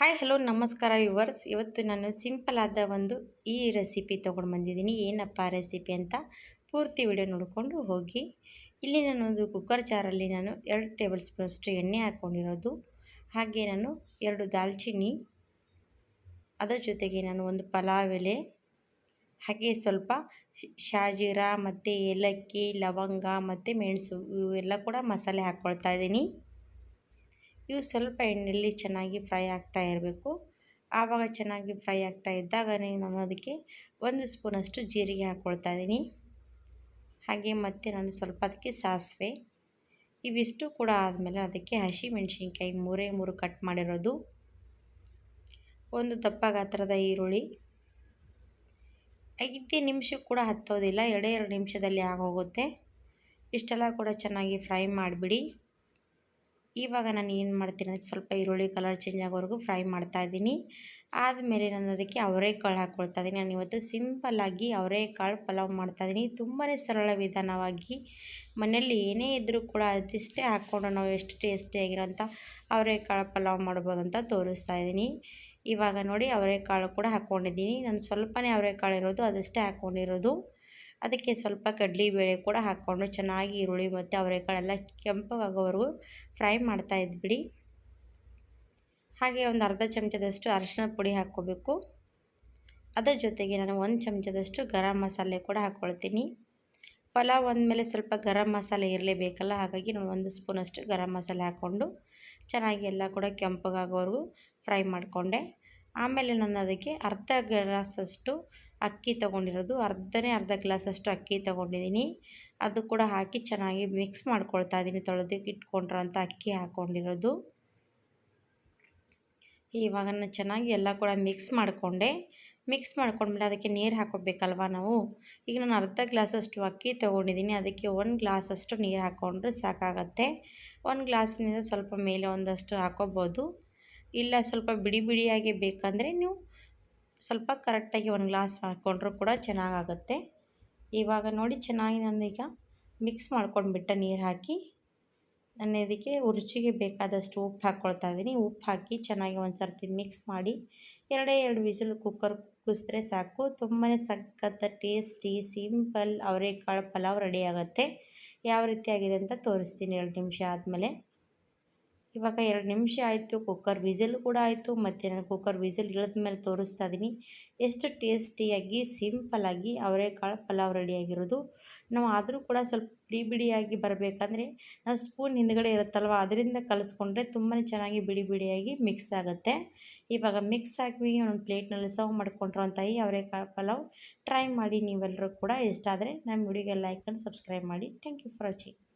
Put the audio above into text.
Hi hello ನಮಸ್ಕಾರ viewers ಇವತ್ತು ನಾನು ಸಿಂಪಲ್ ಆದ ಒಂದು ಈ ರೆಸಿಪಿ ತೊಗೊಂಡು ಬಂದಿದ್ದೀನಿ. ಏನಪ್ಪ ರೆಸಿಪಿ ಅಂತ ಪೂರ್ತಿ ವಿಡಿಯೋ ನೋಡಿಕೊಂಡು ಹೋಗಿ. ಇಲ್ಲಿ ನಾನು ಒಂದು ಕುಕ್ಕರ್ ಚಾರಲ್ಲಿ ನಾನು ಎರಡು ಟೇಬಲ್ ಸ್ಪೂನಷ್ಟು ಎಣ್ಣೆ ಹಾಕ್ಕೊಂಡಿರೋದು ಹಾಗೆ ನಾನು ಎರಡು ದಾಲ್ಚಿನ್ನಿ, ಅದರ ಜೊತೆಗೆ ನಾನು ಒಂದು ಪಲಾವ್ ಎಲೆ, ಹಾಗೆ ಸ್ವಲ್ಪ ಶಾಜೀರಾ ಮತ್ತು ಏಲಕ್ಕಿ, ಲವಂಗ ಮತ್ತು ಮೆಣಸು ಇವೆಲ್ಲ ಕೂಡ ಮಸಾಲೆ ಹಾಕ್ಕೊಳ್ತಾ ಇದ್ದೀನಿ. ಇವು ಸ್ವಲ್ಪ ಎಣ್ಣೆಯಲ್ಲಿ ಚೆನ್ನಾಗಿ ಫ್ರೈ ಆಗ್ತಾ ಇರಬೇಕು. ಆವಾಗ ಚೆನ್ನಾಗಿ ಫ್ರೈ ಆಗ್ತಾ ಇದ್ದಾಗ ನಾನು ಅದಕ್ಕೆ ಒಂದು ಸ್ಪೂನಷ್ಟು ಜೀರಿಗೆ ಹಾಕ್ಕೊಳ್ತಾ ಇದ್ದೀನಿ. ಹಾಗೆ ಮತ್ತೆ ನಾನು ಸ್ವಲ್ಪ ಅದಕ್ಕೆ ಸಾಸಿವೆ. ಇವಿಷ್ಟು ಕೂಡ ಆದಮೇಲೆ ಅದಕ್ಕೆ ಹಸಿ ಮೆಣಸಿನ್ಕಾಯಿ ಮೂರೇ ಮೂರು ಕಟ್ ಮಾಡಿರೋದು. ಒಂದು ದಪ್ಪ ಗಾತ್ರದ ಈರುಳ್ಳಿ. ಐದೇ ನಿಮಿಷ ಕೂಡ ಹತ್ತೋದಿಲ್ಲ ಎರಡೇ ಎರಡು ನಿಮಿಷದಲ್ಲಿ ಆಗೋಗುತ್ತೆ. ಇಷ್ಟೆಲ್ಲ ಕೂಡ ಚೆನ್ನಾಗಿ ಫ್ರೈ ಮಾಡಿಬಿಡಿ. ಇವಾಗ ನಾನು ಏನು ಮಾಡ್ತೀನಿ ಅಂದರೆ ಸ್ವಲ್ಪ ಈರುಳ್ಳಿ ಕಲರ್ ಚೇಂಜ್ ಆಗೋವರೆಗೂ ಫ್ರೈ ಮಾಡ್ತಾ ಇದ್ದೀನಿ. ಆದಮೇಲೆ ನಾನು ಅದಕ್ಕೆ ಅವರೆಕಾಳು ಹಾಕ್ಕೊಳ್ತಾ ಇದ್ದೀನಿ. ನಾನು ಇವತ್ತು ಸಿಂಪಲ್ಲಾಗಿ ಅವರೆಕಾಳು ಪಲಾವ್ ಮಾಡ್ತಾಯಿದ್ದೀನಿ ತುಂಬಾ ಸರಳ ವಿಧಾನವಾಗಿ. ಮನೆಯಲ್ಲಿ ಏನೇ ಇದ್ದರೂ ಕೂಡ ಅದಿಷ್ಟೇ ಹಾಕ್ಕೊಂಡು ನಾವು ಎಷ್ಟು ಟೇಸ್ಟಿಯಾಗಿರೋಂಥ ಅವರೆಕಾಳು ಪಲಾವ್ ಮಾಡ್ಬೋದು ಅಂತ ತೋರಿಸ್ತಾ ಇದ್ದೀನಿ. ಇವಾಗ ನೋಡಿ ಅವರೆಕಾಳು ಕೂಡ ಹಾಕ್ಕೊಂಡಿದ್ದೀನಿ ನಾನು ಸ್ವಲ್ಪನೇ ಅವರೆಕಾಳು ಇರೋದು, ಅದಷ್ಟೇ ಹಾಕ್ಕೊಂಡಿರೋದು ಅದಕ್ಕೆ ಸ್ವಲ್ಪ ಕಡಲೆಬೇಳೆ ಕೂಡ ಹಾಕ್ಕೊಂಡು ಚೆನ್ನಾಗಿ ಈರುಳ್ಳಿ ಮತ್ತು ಅವರೆಕಾಳೆಲ್ಲ ಕೆಂಪಗಾಗೋವರೆಗೂ ಫ್ರೈ ಮಾಡ್ತಾ ಇದ್ಬಿಡಿ. ಹಾಗೆ ಒಂದು ಅರ್ಧ ಚಮಚದಷ್ಟು ಅರಶಿನ ಪುಡಿ ಹಾಕ್ಕೋಬೇಕು. ಅದರ ಜೊತೆಗೆ ನಾನು ಒಂದು ಚಮಚದಷ್ಟು ಗರಂ ಮಸಾಲೆ ಕೂಡ ಹಾಕ್ಕೊಳ್ತೀನಿ. ಪಲಾವ್ ಅಂದಮೇಲೆ ಸ್ವಲ್ಪ ಗರಂ ಮಸಾಲೆ ಇರಲೇಬೇಕಲ್ಲ ಹಾಗಾಗಿ ನಾನು ಒಂದು ಸ್ಪೂನಷ್ಟು ಗರಂ ಮಸಾಲೆ ಹಾಕ್ಕೊಂಡು ಚೆನ್ನಾಗಿ ಎಲ್ಲ ಕೂಡ ಕೆಂಪಗಾಗೋವರೆಗೂ ಫ್ರೈ ಮಾಡಿಕೊಂಡೆ. ಆಮೇಲೆ ನಾನು ಅದಕ್ಕೆ ಅರ್ಧ ಗ್ಲಾಸಷ್ಟು ಅಕ್ಕಿ ತೊಗೊಂಡಿರೋದು. ಅರ್ಧನೇ ಅರ್ಧ ಗ್ಲಾಸಷ್ಟು ಅಕ್ಕಿ ತೊಗೊಂಡಿದ್ದೀನಿ. ಅದು ಕೂಡ ಹಾಕಿ ಚೆನ್ನಾಗಿ ಮಿಕ್ಸ್ ಮಾಡ್ಕೊಳ್ತಾ ಇದ್ದೀನಿ. ತೊಳೆದಕ್ಕೆ ಇಟ್ಕೊಂಡಿರೋಂಥ ಅಕ್ಕಿ ಹಾಕ್ಕೊಂಡಿರೋದು ಇವಾಗ ನಾನು ಚೆನ್ನಾಗಿ ಎಲ್ಲ ಕೂಡ ಮಿಕ್ಸ್ ಮಾಡಿಕೊಂಡೆ. ಮಿಕ್ಸ್ ಮಾಡ್ಕೊಂಡ್ಮೇಲೆ ಅದಕ್ಕೆ ನೀರು ಹಾಕೋಬೇಕಲ್ವ ನಾವು? ಈಗ ನಾನು ಅರ್ಧ ಗ್ಲಾಸಷ್ಟು ಅಕ್ಕಿ ತೊಗೊಂಡಿದ್ದೀನಿ. ಅದಕ್ಕೆ ಒಂದು ಗ್ಲಾಸಷ್ಟು ನೀರು ಹಾಕ್ಕೊಂಡ್ರೆ ಸಾಕಾಗತ್ತೆ. ಒಂದು ಗ್ಲಾಸಿನಿಂದ ಸ್ವಲ್ಪ ಮೇಲೆ ಒಂದಷ್ಟು ಹಾಕೋಬೋದು. ಇಲ್ಲ ಸ್ವಲ್ಪ ಬಿಡಿ ಬಿಡಿಯಾಗಿ ಬೇಕಂದರೆ ನೀವು ಸ್ವಲ್ಪ ಕರೆಕ್ಟಾಗಿ ಒಂದು ಗ್ಲಾಸ್ ಹಾಕ್ಕೊಂಡ್ರೂ ಕೂಡ ಚೆನ್ನಾಗಾಗುತ್ತೆ. ಇವಾಗ ನೋಡಿ ಚೆನ್ನಾಗಿ ನಾನೀಗ ಮಿಕ್ಸ್ ಮಾಡ್ಕೊಂಡ್ಬಿಟ್ಟೆ ನೀರು ಹಾಕಿ ನಾನು ಇದಕ್ಕೆ ರುಚಿಗೆ ಬೇಕಾದಷ್ಟು ಉಪ್ಪು ಹಾಕ್ಕೊಳ್ತಾ ಇದ್ದೀನಿ ಉಪ್ಪು ಹಾಕಿ ಚೆನ್ನಾಗಿ ಒಂದು ಸರ್ತಿ ಮಿಕ್ಸ್ ಮಾಡಿ ಎರಡೇ ಎರಡು ವಿಸಿಲ್ ಕುಕ್ಕರ್ ಕುಸಿದ್ರೆ ಸಾಕು. ತುಂಬಾ ಸಖತ್ತ ಟೇಸ್ಟಿ, ಸಿಂಪಲ್, ಅವರೆಕಾಳು ಪಲಾವ್ ರೆಡಿ ಆಗುತ್ತೆ. ಯಾವ ರೀತಿ ಆಗಿದೆ ಅಂತ ತೋರಿಸ್ತೀನಿ ಎರಡು ನಿಮಿಷ ಆದಮೇಲೆ. ಇವಾಗ ಎರಡು ನಿಮಿಷ ಆಯಿತು ಕುಕ್ಕರ್ ವಿಸಿಲ್ ಕೂಡ ಆಯಿತು ಮತ್ತು ನಾನು ಕುಕ್ಕರ್ ವಿಸಿಲ್ ಇಳಿದ ಮೇಲೆ ತೋರಿಸ್ತಾ ಇದ್ದೀನಿ ಎಷ್ಟು ಟೇಸ್ಟಿಯಾಗಿ ಸಿಂಪಲ್ಲಾಗಿ ಅವರೆಕಾಳು ಪಲಾವ್ ರೆಡಿಯಾಗಿರೋದು ನಾವು ಆದರೂ ಕೂಡ ಸ್ವಲ್ಪ ಬಿಡಿ ಬಿಡಿಯಾಗಿ ಬರಬೇಕಂದ್ರೆ ನಾವು ಸ್ಪೂನ್ ಹಿಂದ್ಗಡೆ ಇರುತ್ತಲ್ವ, ಅದರಿಂದ ಕಲಿಸ್ಕೊಂಡ್ರೆ ತುಂಬಾ ಚೆನ್ನಾಗಿ ಬಿಡಿ ಬಿಡಿಯಾಗಿ ಮಿಕ್ಸ್ ಆಗುತ್ತೆ. ಇವಾಗ ಮಿಕ್ಸ್ ಹಾಕಿ ಒಂದು ಪ್ಲೇಟ್ನಲ್ಲಿ ಸರ್ವ್ ಮಾಡ್ಕೊಂಡಿರೋಂಥ ಈ ಅವರೆಕಾಳು ಪಲಾವ್. ಟ್ರೈ ಮಾಡಿ ನೀವೆಲ್ಲರೂ ಕೂಡ ಇಷ್ಟ ಆದರೆ ನಮ್ಮ ವಿಡಿಯೋಗೆ ಲೈಕ್ ಆ್ಯಂಡ್ ಸಬ್ಸ್ಕ್ರೈಬ್ ಮಾಡಿ. Thank you for watching